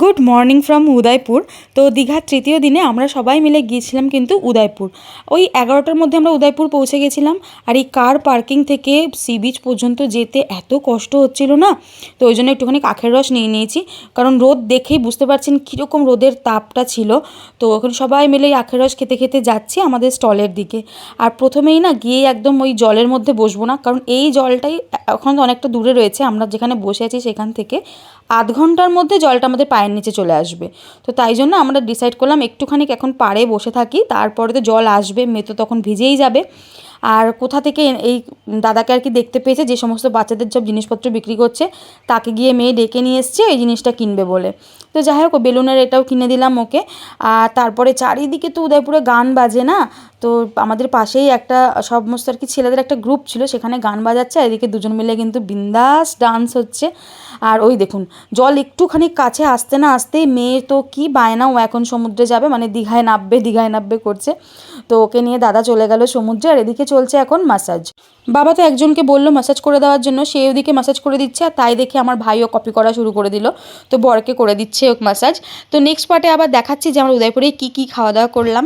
Good morning from Udaipur. তো দীঘার তৃতীয় দিনে আমরা সবাই মিলে গিয়েছিলাম কিন্তু উদয়পুর। ওই এগারোটার মধ্যে আমরা উদয়পুর পৌঁছে গেছিলাম। আর এই কার পার্কিং থেকে সি বিচ পর্যন্ত যেতে এত কষ্ট হচ্ছিল না? তো ওই জন্য একটুখানি কাখের রস নিয়ে নিয়েছি। কারণ রোদ দেখেই বুঝতে পারছেন কীরকম রোদের তাপটা ছিল। তো এখন সবাই মিলে এই আখের রস খেতে খেতে যাচ্ছি আমাদের স্টলের দিকে। আর প্রথমেই না গিয়ে একদম ওই জলের মধ্যে বসবো না। কারণ এই জলটাই এখন অনেকটা দূরে রয়েছে। আমরা যেখানে বসে আছি সেখান থেকে আধ ঘণ্টার মধ্যে জলটা আমাদের পায়ের নিচে চলে আসবে। তো তাই জন্য আমরা ডিসাইড করলাম একটুখানি এখন পাড়ে বসে থাকি, তারপরে তো জল আসবে, মেয়ে তো তখন ভিজেই যাবে। আর কোথা থেকে এই দাদাকে আর কি দেখতে পেয়েছে, যে সমস্ত বাচ্চাদের সব জিনিসপত্র বিক্রি করছে, তাকে গিয়ে মেয়ে ডেকে নিয়ে এসছে, এই জিনিসটা কিনবে বলে। তো যাই হোক বেলুনের এটাও কিনে দিলাম ওকে। আর তারপরে চারিদিকে তো উদয়পুরে গান বাজে না? তো আমাদের পাশেই একটা সমস্ত আর কি ছেলেদের একটা গ্রুপ ছিল, সেখানে গান বাজাচ্ছে, আর এদিকে দুজন মিলে কিন্তু বিন্দাস ডান্স হচ্ছে। আর ওই দেখুন, জল একটুখানি কাছে আসতে না আসতেই মেয়ে তো কি বায়না, ও এখন সমুদ্রে যাবে মানে দীঘায় নামবে দীঘায় নামবে করছে। তো ওকে নিয়ে দাদা চলে গেল সমুদ্রে, আর এদিকে চলছে এখন মাসাজ বাবা তো একজনকে বলল মাসাজ করে দেওয়ার জন্য, সে ওদিকে মাসাজ করে দিচ্ছে আর তাই দেখে আমার ভাইও কপি করা শুরু করে দিল। তো বরকে করে দিচ্ছে ওক মাসাজ তো নেক্সট পার্টে আবার দেখাচ্ছি যে আমরা উদয়পুরে কী কী খাওয়া দাওয়া করলাম।